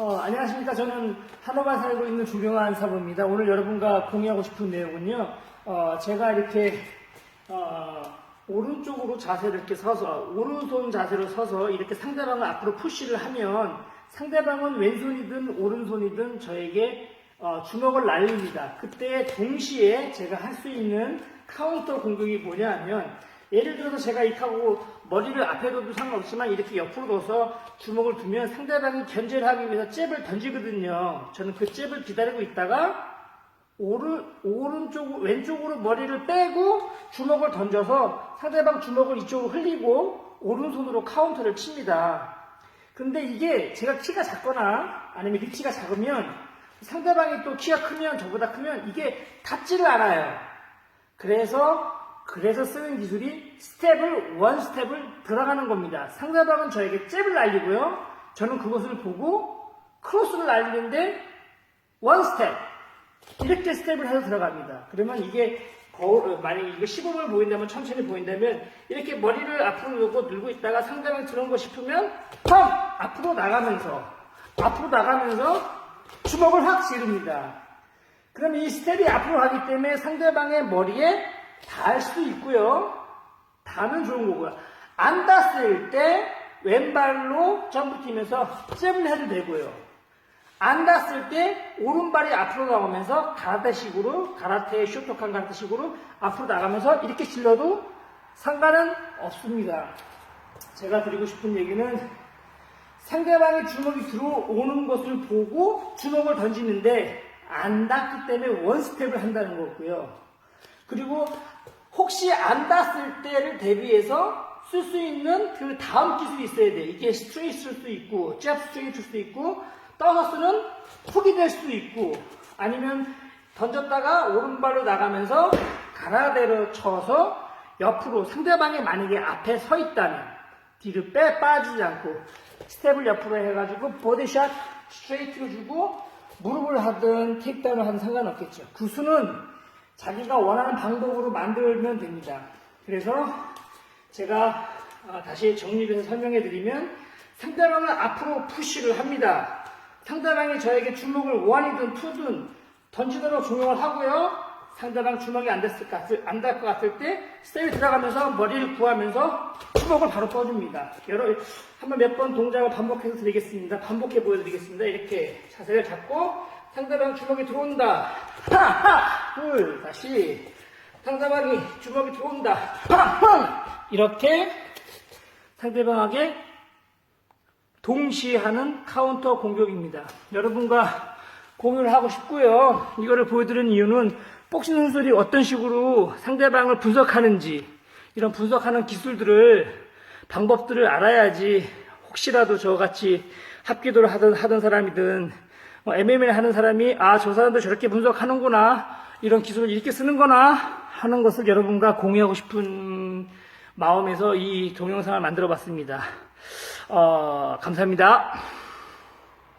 어, 안녕하십니까. 저는 한옥에 살고 있는 조경환 사부입니다. 오늘 여러분과 공유하고 싶은 내용은요. 어, 제가 이렇게 어, 오른쪽으로 자세를 이렇게 서서 오른손 자세로 서서 이렇게 상대방을 앞으로 푸시를 하면 상대방은 왼손이든 오른손이든 저에게 어, 주먹을 날립니다. 그때 동시에 제가 할 수 있는 카운터 공격이 뭐냐면 예를 들어서 제가 이렇게 하고 머리를 앞에 둬도 상관없지만 이렇게 옆으로 둬서 주먹을 두면 상대방이 견제를 하기 위해서 잽을 던지거든요. 저는 그 잽을 기다리고 있다가 오른, 오른쪽, 왼쪽으로 머리를 빼고 주먹을 던져서 상대방 주먹을 이쪽으로 흘리고 오른손으로 카운터를 칩니다. 근데 이게 제가 키가 작거나 아니면 리치가 작으면 상대방이 또 키가 크면 저보다 크면 이게 닿지를 않아요. 그래서 그래서 쓰는 기술이 스텝을 원 스텝을 들어가는 겁니다. 상대방은 저에게 잽을 날리고요. 저는 그것을 보고 크로스를 날리는데 원 스텝 이렇게 스텝을 해서 들어갑니다. 그러면 이게 거울, 만약에 이거 시범을 보인다면 천천히 보인다면 이렇게 머리를 앞으로 놓고 들고 있다가 상대방이 들어온 거 싶으면 펌 앞으로 나가면서 앞으로 나가면서 주먹을 확 지릅니다. 그럼 이 스텝이 앞으로 가기 때문에 상대방의 머리에 닿을 수도 있고요. 닿으면 좋은 거고요. 안 닿았을 때 왼발로 점프 뛰면서 잽을 해도 되고요. 안 닿았을 때 오른발이 앞으로 나오면서 가라테식으로 가라테 쇼토칸 가라테식으로 앞으로 나가면서 이렇게 질러도 상관은 없습니다. 제가 드리고 싶은 얘기는 상대방의 주먹이 들어오는 것을 보고 주먹을 던지는데 안 닿기 때문에 원스텝을 한다는 거고요. 그리고 혹시 안 닿았을 때를 대비해서 쓸 수 있는 그 다음 기술이 있어야 돼. 이게 스트레이트일 수도 있고, 잽 스트레이트일 수도 있고, 쓰는 훅이 될 수도 있고, 아니면 던졌다가 오른발로 나가면서 가라데로 쳐서 옆으로 상대방이 만약에 앞에 서 있다면 뒤로 빼 빠지지 않고 스텝을 옆으로 해가지고 보디샷 스트레이트로 주고 무릎을 하든 테이크다운을 하든 상관없겠죠. 구수는 자기가 원하는 방법으로 만들면 됩니다. 그래서 제가 아, 다시 정리를 해서 설명해 드리면 상대방은 앞으로 푸시를 합니다. 상대방이 저에게 주먹을 원이든 투든 던지도록 조명을 하고요. 상대방 주먹이 안 됐을 것 같을, 안될 것 같을 때 스텝이 들어가면서 머리를 구하면서 주먹을 바로 떠줍니다. 여러, 한번 몇 번 동작을 반복해서 드리겠습니다. 반복해 보여드리겠습니다. 이렇게 자세를 잡고 상대방 주먹이 들어온다. 하하! 둘, 다시. 상대방이 주먹이 들어온다. 팡! 이렇게 상대방에게 동시에 하는 카운터 공격입니다. 여러분과 공유를 하고 싶고요. 이거를 보여드리는 이유는 복싱 선수들이 어떤 식으로 상대방을 분석하는지 이런 분석하는 기술들을 방법들을 알아야지 혹시라도 저같이 합기도를 하던, 하던 사람이든 뭐 MMA를 하는 사람이 아 저 사람도 저렇게 분석하는구나 이런 기술을 이렇게 쓰는구나 하는 것을 여러분과 공유하고 싶은 마음에서 이 동영상을 만들어 봤습니다. 어, 감사합니다.